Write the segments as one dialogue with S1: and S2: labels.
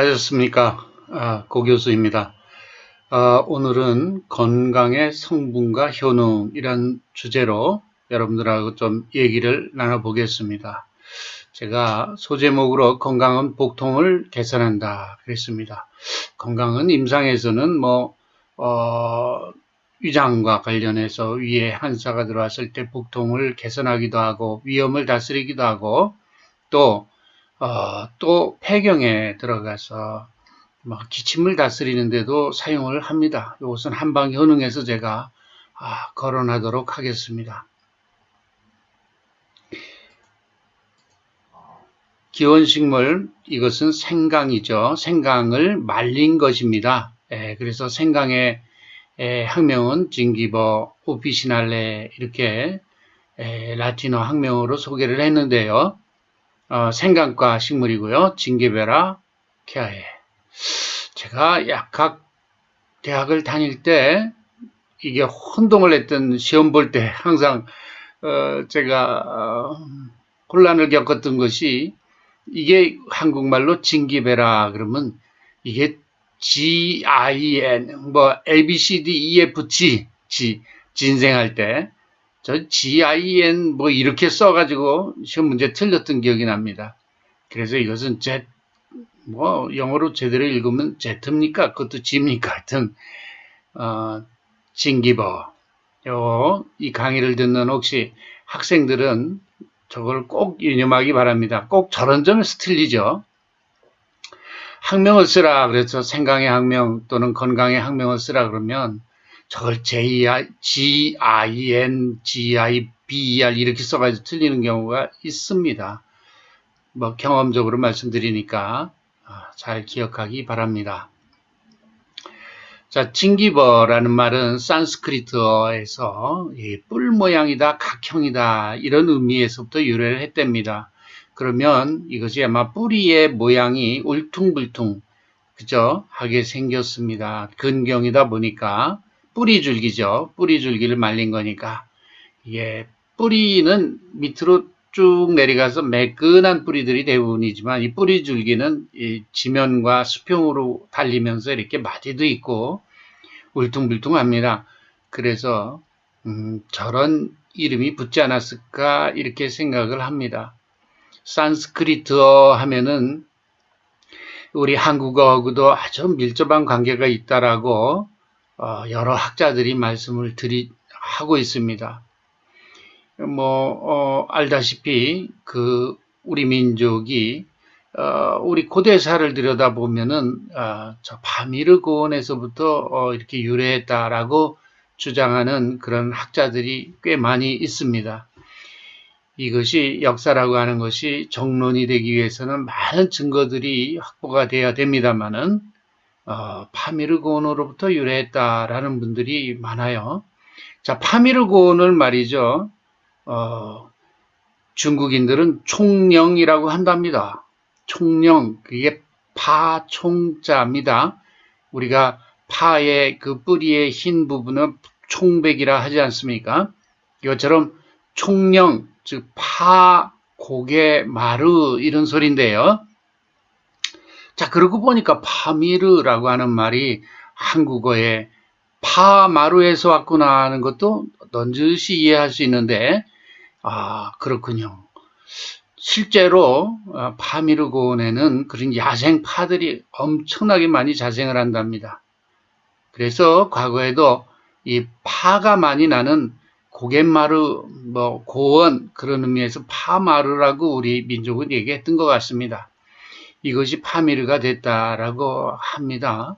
S1: 안녕하셨습니까. 아, 고 교수입니다. 아, 오늘은 건강의 성분과 효능이란 주제로 여러분들하고 좀 얘기를 나눠보겠습니다. 제가 소제목으로 건강은 복통을 개선한다 그랬습니다. 건강은 임상에서는 뭐 어, 위장과 관련해서 위에 한사가 들어왔을 때 복통을 개선하기도 하고 위험을 다스리기도 하고 또 어, 또 폐경에 들어가서 막 기침을 다스리는데도 사용을 합니다. 이것은 한방 효능에서 제가 아, 거론하도록 하겠습니다. 기원식물 이것은 생강이죠. 생강을 말린 것입니다. 예, 그래서 생강의 예, 학명은 징기버 오피시날레 이렇게 예, 라틴어 학명으로 소개를 했는데요. 어, 생강과 식물이고요. 징게베라 케아에 제가 약학 대학을 다닐 때 이게 혼동을 했던 시험 볼 때 항상 어, 제가 어, 혼란을 겪었던 것이 이게 한국말로 징기베라 그러면 이게 G I N 뭐 A B C D E F G G 진생할 때 저 GIN 뭐 이렇게 써가지고 시험 문제 틀렸던 기억이 납니다. 그래서 이것은 Z 뭐 영어로 제대로 읽으면 Z입니까? 그것도 G입니까? 하여튼 어, 징기버 요 이 강의를 듣는 혹시 학생들은 저걸 꼭 유념하기 바랍니다. 꼭 저런 점에서 틀리죠. 학명을 쓰라 그래서 생강의 학명 또는 건강의 학명을 쓰라 그러면 저걸 J-I-G-I-N-G-I-B-E-R 이렇게 써가지고 틀리는 경우가 있습니다. 뭐 경험적으로 말씀드리니까 아, 잘 기억하기 바랍니다. 자, 징기버라는 말은 산스크리트어에서 뿔 모양이다, 각형이다 이런 의미에서부터 유래를 했답니다. 그러면 이것이 아마 뿌리의 모양이 울퉁불퉁 그죠? 하게 생겼습니다. 근경이다 보니까 뿌리줄기죠. 뿌리줄기를 말린 거니까. 이게 뿌리는 밑으로 쭉 내려가서 매끈한 뿌리들이 대부분이지만 이 뿌리줄기는 이 지면과 수평으로 달리면서 이렇게 마디도 있고 울퉁불퉁합니다. 그래서 음, 저런 이름이 붙지 않았을까 이렇게 생각을 합니다. 산스크리트어 하면은 우리 한국어하고도 아주 밀접한 관계가 있다라고 어, 여러 학자들이 말씀을 드리 하고 있습니다. 뭐 어, 알다시피 그 우리 민족이 어, 우리 고대사를 들여다 보면은 어, 저 바미르 고원에서부터 어, 이렇게 유래했다라고 주장하는 그런 학자들이 꽤 많이 있습니다. 이것이 역사라고 하는 것이 정론이 되기 위해서는 많은 증거들이 확보가 돼야 됩니다만은 어, 파미르고온으로부터 유래했다라는 분들이 많아요. 자, 파미르고온을 말이죠. 어, 중국인들은 총령이라고 한답니다. 총령, 그게 파총자입니다. 우리가 파의 그 뿌리의 흰 부분은 총백이라 하지 않습니까? 이것처럼 총령, 즉 파, 고개, 마르 이런 소리인데요. 자, 그러고 보니까 파미르라고 하는 말이 한국어에 파마루에서 왔구나 하는 것도 넌지시 이해할 수 있는데, 아, 그렇군요. 실제로 아, 파미르 고원에는 그런 야생 파들이 엄청나게 많이 자생을 한답니다. 그래서 과거에도 이 파가 많이 나는 고갯마루, 뭐 고원 그런 의미에서 파마루라고 우리 민족은 얘기했던 것 같습니다. 이것이 파미르가 됐다라고 합니다.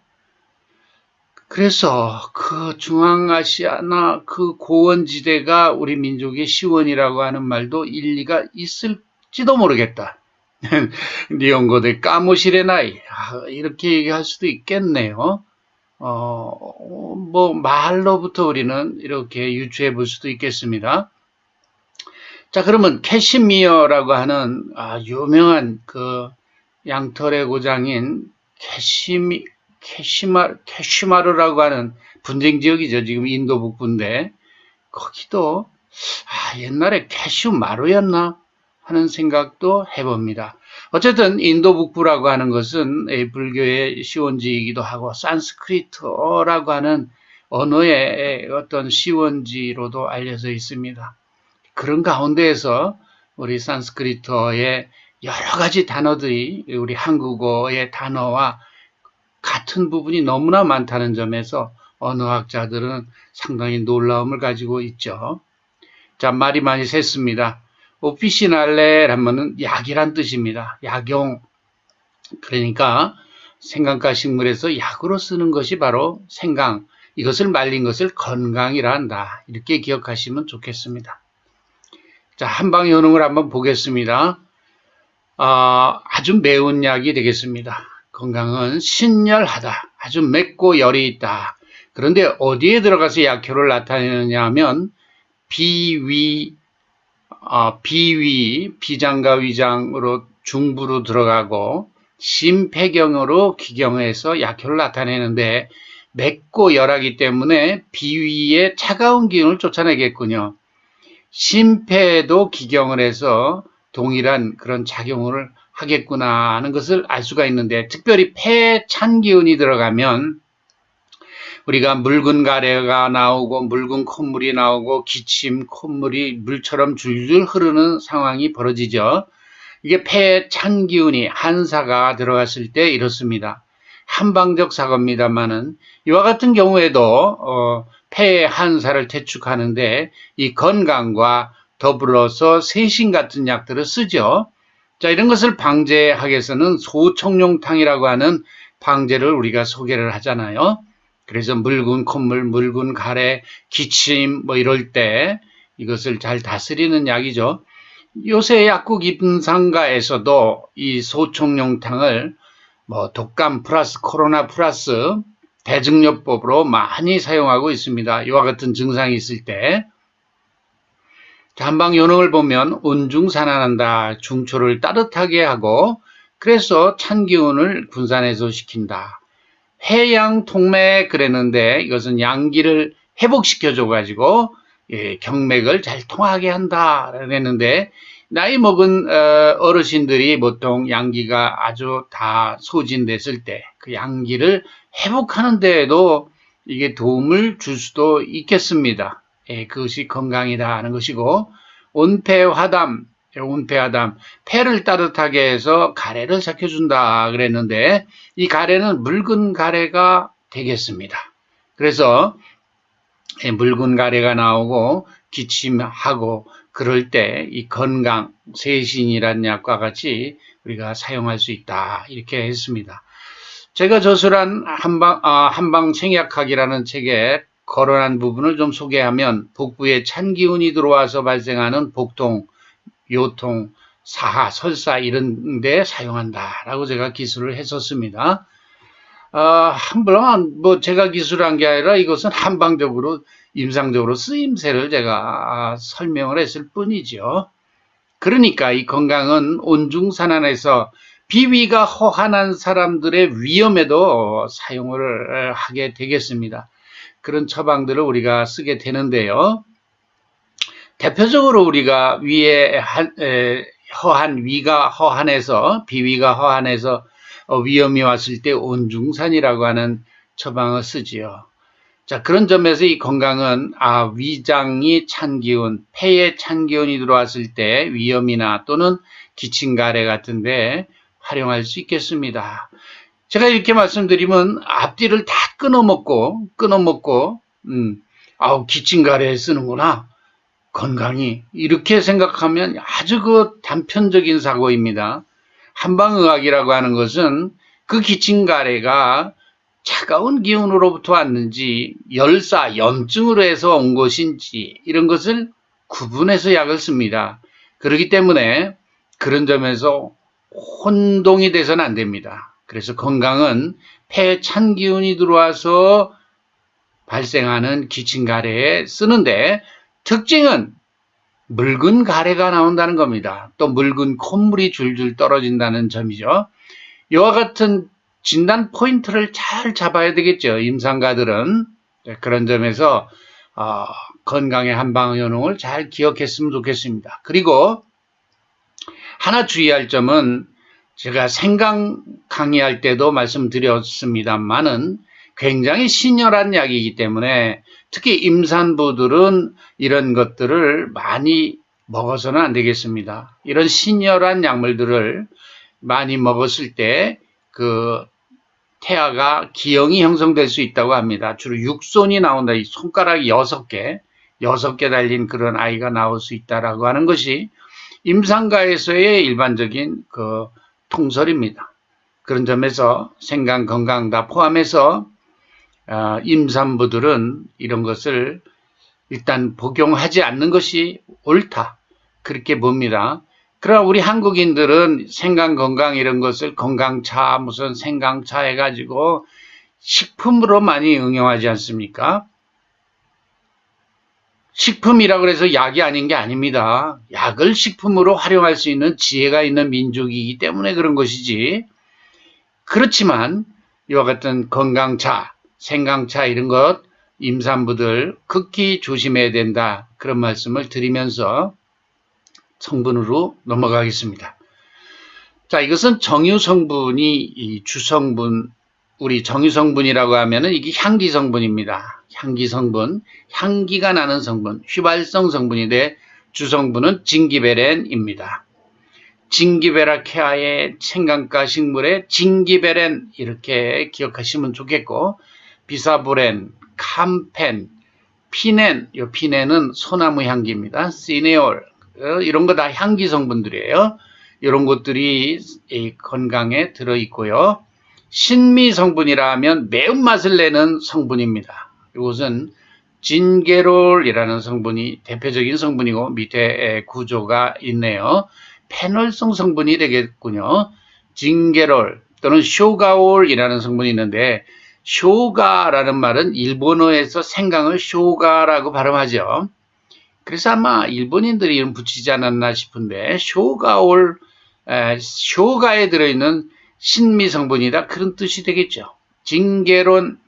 S1: 그래서 그 중앙아시아나 그 고원지대가 우리 민족의 시원이라고 하는 말도 일리가 있을지도 모르겠다. 니온고대 까무실의 나이 아, 이렇게 얘기할 수도 있겠네요. 어, 뭐 말로부터 우리는 이렇게 유추해 볼 수도 있겠습니다. 자 그러면 캐시미어라고 하는 아, 유명한 그 양털의 고장인 캐시미, 캐시마, 캐시마르라고 하는 분쟁 지역이죠. 지금 인도 북부인데, 거기도, 아, 옛날에 캐슈마루였나? 하는 생각도 해봅니다. 어쨌든 인도 북부라고 하는 것은 이 불교의 시원지이기도 하고 산스크리트어라고 하는 언어의 어떤 시원지로도 알려져 있습니다. 그런 가운데에서 우리 산스크리트어의 여러 가지 단어들이 우리 한국어의 단어와 같은 부분이 너무나 많다는 점에서 언어학자들은 상당히 놀라움을 가지고 있죠. 자, 말이 많이 샜습니다. 오피시날레라면은 약이란 뜻입니다. 약용. 그러니까 생강가 식물에서 약으로 쓰는 것이 바로 생강. 이것을 말린 것을 건강이라 한다. 이렇게 기억하시면 좋겠습니다. 자, 한방 효능을 한번 보겠습니다. 아, 아주 매운 약이 되겠습니다. 건강은 신열하다. 아주 맵고 열이 있다. 그런데 어디에 들어가서 약효를 나타내느냐 하면 비위, 아, 비위, 비장과 위장으로 중부로 들어가고 심폐경으로 기경해서 약효를 나타내는데 맵고 열하기 때문에 비위의 차가운 기운을 쫓아내겠군요. 심폐도 기경을 해서 동일한 그런 작용을 하겠구나 하는 것을 알 수가 있는데 특별히 폐찬 기운이 들어가면 우리가 묽은 가래가 나오고 묽은 콧물이 나오고 기침, 콧물이 물처럼 줄줄 흐르는 상황이 벌어지죠. 이게 폐에 찬 기운이 한사가 들어갔을 때 이렇습니다. 한방적 사고입니다만은 이와 같은 경우에도 어, 폐의 한사를 퇴축하는데 이 건강과 더불어서 세신 같은 약들을 쓰죠. 자, 이런 것을 방제하기 위해서는 소청룡탕이라고 하는 방제를 우리가 소개를 하잖아요. 그래서 묽은 콧물, 묽은 가래, 기침 뭐 이럴 때 이것을 잘 다스리는 약이죠. 요새 약국 임상가에서도 이 소청룡탕을 뭐 독감 플러스 코로나 플러스 대증요법으로 많이 사용하고 있습니다. 이와 같은 증상이 있을 때 한방 요능을 보면 온중산안한다. 중초를 따뜻하게 하고 그래서 찬 기운을 분산해소 시킨다. 해양 통맥 그랬는데 이것은 양기를 회복시켜 줘 가지고 예, 경맥을 잘 통하게 한다 그랬는데 나이 먹은 어, 어르신들이 보통 양기가 아주 다 소진됐을 때 그 양기를 회복하는 데에도 이게 도움을 줄 수도 있겠습니다. 예, 그것이 건강이다 하는 것이고 온폐화담 온폐화담 폐를 따뜻하게 해서 가래를 삭혀준다 그랬는데 이 가래는 묽은 가래가 되겠습니다. 그래서 예, 묽은 가래가 나오고 기침하고 그럴 때 이 건강 세신이란 약과 같이 우리가 사용할 수 있다 이렇게 했습니다. 제가 저술한 한방 아, 한방 생약학이라는 책에 거론한 부분을 좀 소개하면 복부에 찬 기운이 들어와서 발생하는 복통, 요통, 사하, 설사 이런 데 사용한다라고 제가 기술을 했었습니다. 아, 한번 뭐 제가 기술한 게 아니라 이것은 한방적으로 임상적으로 쓰임새를 제가 설명을 했을 뿐이죠. 그러니까 이 건강은 온중산안에서 비위가 허한한 사람들의 위험에도 사용을 하게 되겠습니다. 그런 처방들을 우리가 쓰게 되는데요. 대표적으로 우리가 위에 한, 에, 허한 위가 허한해서 비위가 허한해서 어, 위험이 왔을 때 온중산이라고 하는 처방을 쓰지요. 자 그런 점에서 이 건강은 아 위장이 찬 기운, 폐에 찬 기운이 들어왔을 때 위험이나 또는 기침가래 같은데 활용할 수 있겠습니다. 제가 이렇게 말씀드리면 앞뒤를 다 끊어먹고 끊어먹고 음, 아우 기침가래에 쓰는구나 건강이 이렇게 생각하면 아주 그 단편적인 사고입니다. 한방의학이라고 하는 것은 그 기침가래가 차가운 기운으로부터 왔는지 열사, 염증으로 해서 온 것인지 이런 것을 구분해서 약을 씁니다. 그렇기 때문에 그런 점에서 혼동이 돼서는 안 됩니다. 그래서 건강은 폐에 찬 기운이 들어와서 발생하는 기침 가래에 쓰는데 특징은 묽은 가래가 나온다는 겁니다. 또 묽은 콧물이 줄줄 떨어진다는 점이죠. 이와 같은 진단 포인트를 잘 잡아야 되겠죠. 임상가들은 네, 그런 점에서 어, 건강의 한방 요능을 잘 기억했으면 좋겠습니다. 그리고 하나 주의할 점은 제가 생강 강의할 때도 말씀드렸습니다만은 굉장히 신열한 약이기 때문에 특히 임산부들은 이런 것들을 많이 먹어서는 안 되겠습니다. 이런 신열한 약물들을 많이 먹었을 때 그 태아가 기형이 형성될 수 있다고 합니다. 주로 육손이 나온다. 이 손가락이 여섯 개, 여섯 개 달린 그런 아이가 나올 수 있다라고 하는 것이 임상가에서의 일반적인 그 통설입니다. 그런 점에서 생강 건강 다 포함해서 어, 임산부들은 이런 것을 일단 복용하지 않는 것이 옳다. 그렇게 봅니다. 그러나 우리 한국인들은 생강 건강 이런 것을 건강차 무슨 생강차 해가지고 식품으로 많이 응용하지 않습니까? 식품이라고 해서 약이 아닌 게 아닙니다. 약을 식품으로 활용할 수 있는 지혜가 있는 민족이기 때문에 그런 것이지. 그렇지만 이와 같은 건강차, 생강차 이런 것 임산부들 극히 조심해야 된다. 그런 말씀을 드리면서 성분으로 넘어가겠습니다. 자, 이것은 정유 성분이 이 주성분, 우리 정유 성분이라고 하면은 이게 향기 성분입니다. 향기 성분, 향기가 나는 성분, 휘발성 성분인데 주성분은 징기베렌입니다. 징기베라 케아의 생강가 식물의 징기베렌 이렇게 기억하시면 좋겠고 비사브렌, 캄펜, 피넨, 이 피넨은 소나무 향기입니다. 시네올 어, 이런 거 다 향기 성분들이에요. 이런 것들이 건강에 들어 있고요. 신미 성분이라 하면 매운맛을 내는 성분입니다. 이것은 진게롤이라는 성분이 대표적인 성분이고 밑에 구조가 있네요. 페놀성 성분이 되겠군요. 진게롤 또는 쇼가올이라는 성분이 있는데 쇼가라는 말은 일본어에서 생강을 쇼가라고 발음하죠. 그래서 아마 일본인들이 이름 붙이지 않았나 싶은데 쇼가올 에, 쇼가에 들어있는 신미 성분이다 그런 뜻이 되겠죠. 징계론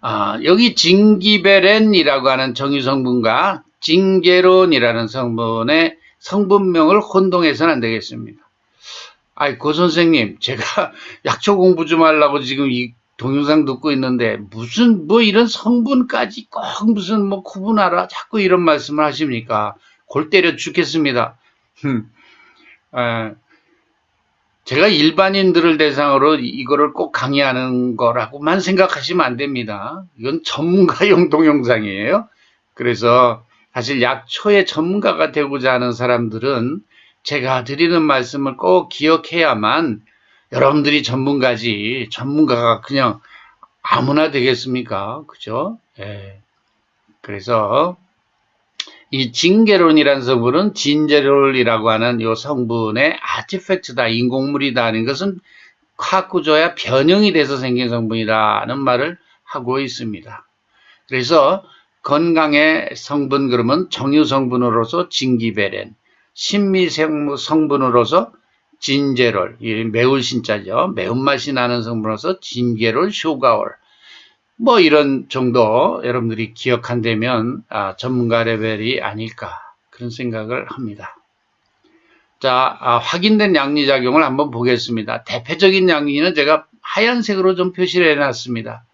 S1: 아, 여기 징기베렌이라고 하는 정유 성분과 징게론이라는 성분의 성분명을 혼동해서는 안 되겠습니다. 아이, 고 선생님, 제가 약초 공부 좀 하려고 지금 이 동영상 듣고 있는데 무슨 뭐 이런 성분까지 꼭 무슨 뭐 구분하라 자꾸 이런 말씀을 하십니까? 골 때려 죽겠습니다. 아, 제가 일반인들을 대상으로 이거를 꼭 강의하는 거라고만 생각하시면 안 됩니다. 이건 전문가용 동영상이에요. 그래서 사실 약초의 전문가가 되고자 하는 사람들은 제가 드리는 말씀을 꼭 기억해야만 여러분들이 전문가지 전문가가 그냥 아무나 되겠습니까? 그죠? 예. 그래서 이 징계론이라는 성분은 진제롤이라고 하는 이 성분의 아티팩트다, 인공물이다 하는 것은 화구조야 변형이 돼서 생긴 성분이다는 말을 하고 있습니다. 그래서 건강의 성분 그러면 정유 성분으로서 진기베렌, 신미 성분으로서 진제롤, 매울 신자죠. 매운맛이 나는 성분으로서 진계롤, 쇼가올. 뭐 이런 정도 여러분들이 기억한다면 아, 전문가 레벨이 아닐까 그런 생각을 합니다. 자, 아, 확인된 양리작용을 한번 보겠습니다. 대표적인 양리는 제가 하얀색으로 좀 표시를 해놨습니다.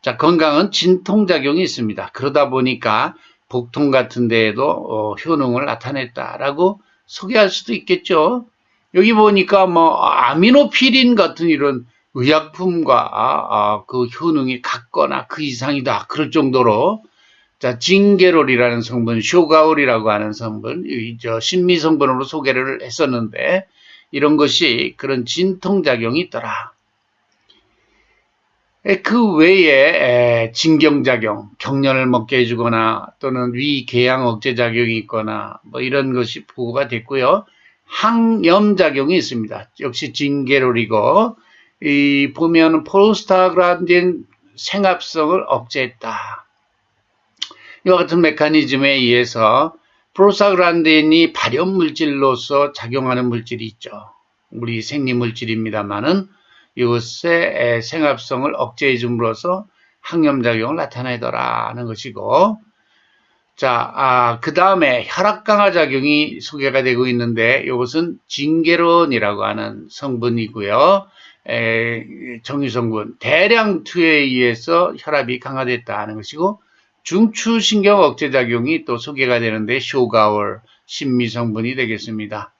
S1: 자, 건강은 진통작용이 있습니다. 그러다 보니까 복통 같은 데에도 어, 효능을 나타냈다라고 소개할 수도 있겠죠. 여기 보니까 뭐 아미노피린 같은 이런 의약품과 아, 그 효능이 같거나 그 이상이다 그럴 정도로 자 징게롤이라는 성분, 쇼가올이라고 하는 성분, 저 신미 성분으로 소개를 했었는데 이런 것이 그런 진통 작용이 있더라. 그 외에 진경작용, 경련을 먹게 해주거나 또는 위궤양 억제 작용이 있거나 뭐 이런 것이 보고가 됐고요. 항염작용이 있습니다. 역시 징계롤이고 이 보면 폴스타그란딘 생합성을 억제했다. 이와 같은 메커니즘에 의해서 프로스타그란딘이 발현 물질로서 작용하는 물질이 있죠. 우리 생리 물질입니다만은 이것의 생합성을 억제해 줌으로써 항염작용을 나타내더라는 것이고 자, 아, 그 다음에 혈압 강화 작용이 소개가 되고 있는데 이것은 징게론이라고 하는 성분이고요. 에, 정유성분 대량 투여에 의해서 혈압이 강화됐다 하는 것이고 중추신경 억제 작용이 또 소개가 되는데 쇼가월 신미 성분이 되겠습니다.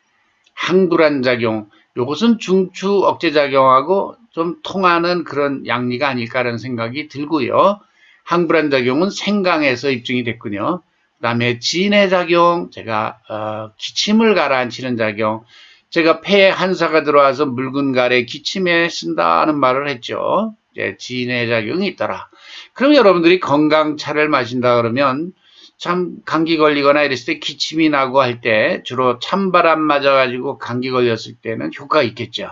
S1: 항불안 작용 이것은 중추 억제 작용하고 좀 통하는 그런 양리가 아닐까라는 생각이 들고요. 항불안 작용은 생강에서 입증이 됐군요. 그 다음에 진해 작용, 제가 어, 기침을 가라앉히는 작용, 제가 폐에 한사가 들어와서 묽은 가래 기침에 쓴다는 말을 했죠. 예, 진해 작용이 있더라. 그럼 여러분들이 건강차를 마신다 그러면 참 감기 걸리거나 이랬을 때 기침이 나고 할 때 주로 찬바람 맞아가지고 감기 걸렸을 때는 효과가 있겠죠.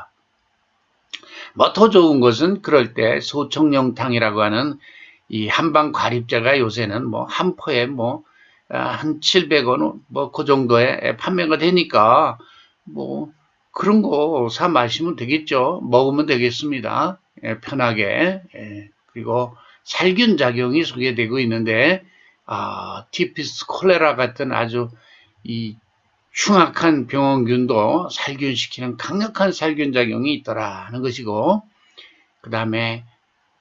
S1: 뭐 더 좋은 것은 그럴 때 소청룡탕이라고 하는 이 한방 과립제가 요새는 뭐 한 포에 뭐 한 700원 뭐그 정도에 판매가 되니까 뭐 그런 거 사 마시면 되겠죠. 먹으면 되겠습니다. 예, 편하게. 예, 그리고 살균 작용이 소개되고 있는데 아, 티피스 콜레라 같은 아주 이 흉악한 병원균도 살균시키는 강력한 살균 작용이 있더라는 것이고 그 다음에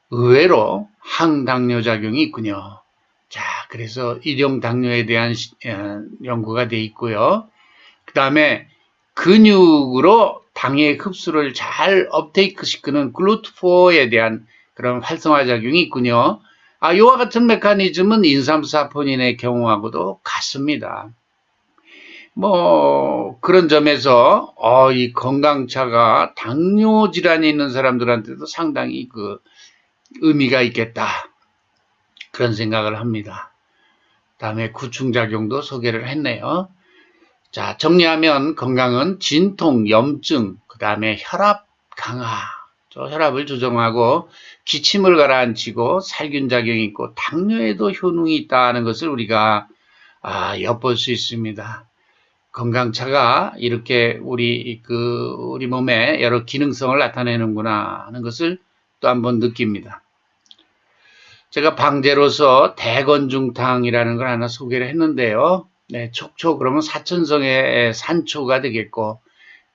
S1: 의외로 항당뇨 작용이 있군요. 자, 그래서 일용 당뇨에 대한 시, 어, 연구가 돼 있고요. 그 다음에 근육으로 당의 흡수를 잘 업테이크 시키는 글루트포에 대한 그런 활성화 작용이 있군요. 아, 이와 같은 메커니즘은 인삼사포닌의 경우하고도 같습니다. 뭐 그런 점에서 어, 이 건강차가 당뇨 질환이 있는 사람들한테도 상당히 그 의미가 있겠다 그런 생각을 합니다. 다음에 구충작용도 소개를 했네요. 자 정리하면 건강은 진통, 염증, 그 다음에 혈압 강화, 저 혈압을 조정하고 기침을 가라앉히고 살균작용이 있고 당뇨에도 효능이 있다는 것을 우리가 아, 엿볼 수 있습니다. 건강차가 이렇게 우리 그 우리 몸에 여러 기능성을 나타내는구나 하는 것을 또 한번 느낍니다. 제가 방제로서 대건중탕이라는 걸 하나 소개를 했는데요. 네, 촉초 그러면 사천성의 산초가 되겠고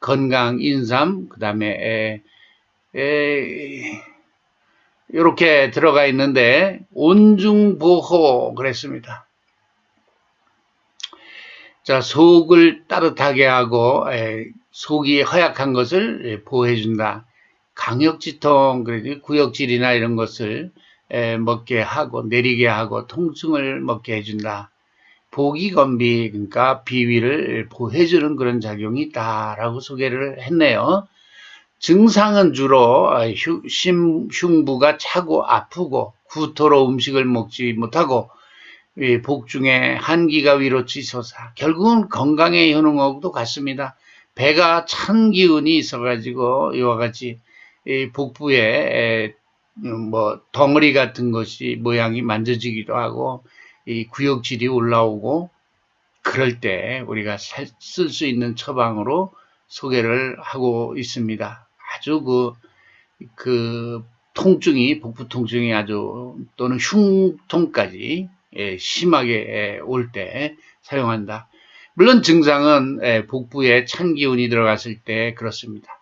S1: 건강 인삼 그다음에 이렇게 들어가 있는데 온중보호 그랬습니다. 자 속을 따뜻하게 하고 속이 허약한 것을 보호해준다. 강역지통 그래도 구역질이나 이런 것을 먹게 하고 내리게 하고 통증을 먹게 해준다. 보기건비 그러니까 비위를 보호해주는 그런 작용이 있다라고 소개를 했네요. 증상은 주로 흉부가 차고 아프고 구토로 음식을 먹지 못하고 복중에 한기가 위로 치솟아 결국은 건강에 효능하고도 같습니다. 배가 찬 기운이 있어가지고 이와 같이 복부에 뭐 덩어리 같은 것이 모양이 만져지기도 하고 이 구역질이 올라오고 그럴 때 우리가 쓸 수 있는 처방으로 소개를 하고 있습니다. 아주 그, 그 통증이, 복부 통증이 아주 또는 흉통까지 예, 심하게 예, 올때 사용한다. 물론 증상은 예, 복부에 찬 기운이 들어갔을 때 그렇습니다.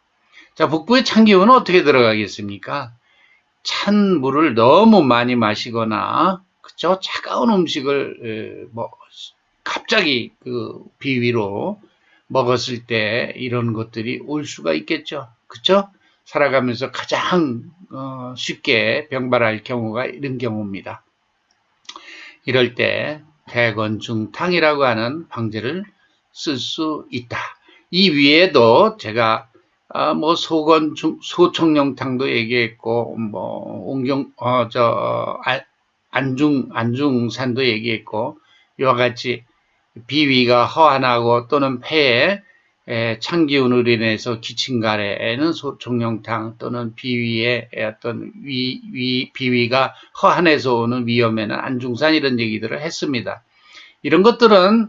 S1: 자, 복부에 찬 기운은 어떻게 들어가겠습니까? 찬 물을 너무 많이 마시거나, 그쵸? 차가운 음식을, 뭐, 갑자기 그 비위로 먹었을 때 이런 것들이 올 수가 있겠죠. 그쵸? 살아가면서 가장 어, 쉽게 병발할 경우가 이런 경우입니다. 이럴 때 대건중탕이라고 하는 방제를 쓸 수 있다. 이 위에도 제가 아, 뭐 소건 소청룡탕도 얘기했고 뭐 옹경 어 저 안중 안중산도 얘기했고 이와 같이 비위가 허한하고 또는 폐에 찬 기운으로 인해서 기침가래에는 소총령탕 또는 비위의 어떤 위, 위, 비위가 허한해서 오는 위험에는 안중산 이런 얘기들을 했습니다. 이런 것들은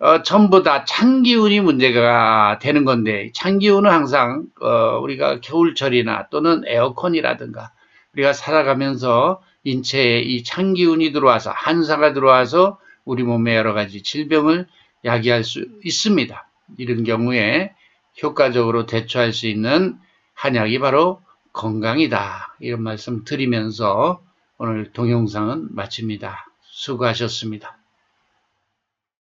S1: 어, 전부 다 찬 기운이 문제가 되는 건데 찬 기운은 항상 어, 우리가 겨울철이나 또는 에어컨이라든가 우리가 살아가면서 인체에 이 찬기운이 들어와서 한사가 들어와서 우리 몸의 여러 가지 질병을 야기할 수 있습니다. 이런 경우에 효과적으로 대처할 수 있는 한약이 바로 건강이다. 이런 말씀 드리면서 오늘 동영상은 마칩니다. 수고하셨습니다.